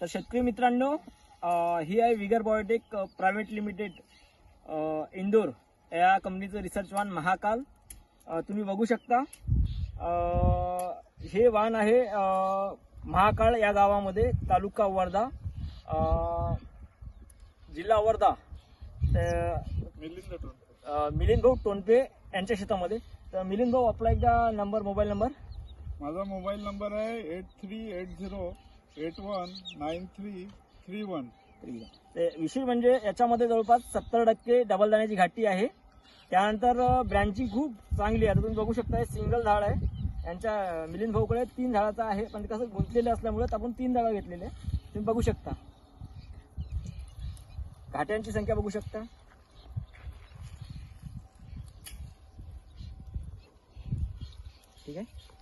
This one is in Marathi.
तर शेतकरी मित्रांनो ही आहे Vigor biotech private limited Indore. या कंपनीचं रिसर्च वाहन महाकाल. तुम्ही बघू शकता. हे वाहन आहे महाकाळ या गावामध्ये तालुका वर्धा. जिल्हा वर्धा. मिलिंद भाऊ टोनपे यांच्या शेतामध्ये. तर मिलिंद भाऊ आपला एकदा नंबर मोबाईल नंबर माझा मोबाईल नंबर आहे eight three eight zero eight one nine three three one ते विशेष म्हणजे याच्यामध्ये जवळपास सत्तर टक्के डबल दाण्याची घाटी आहे. त्यानंतर ब्रँची खूप चांगली आहे. आता तुम्ही बघू शकता सिंगल झाड आहे. यांच्या मिलिंद भाऊकडे तीन झाडाचा आहे. पण कसं गुंतलेले असल्यामुळे आपण तीन झाडं घेतलेले तुम्ही बघू शकता. घाट्यांची संख्या बघू शकता. ठीक आहे?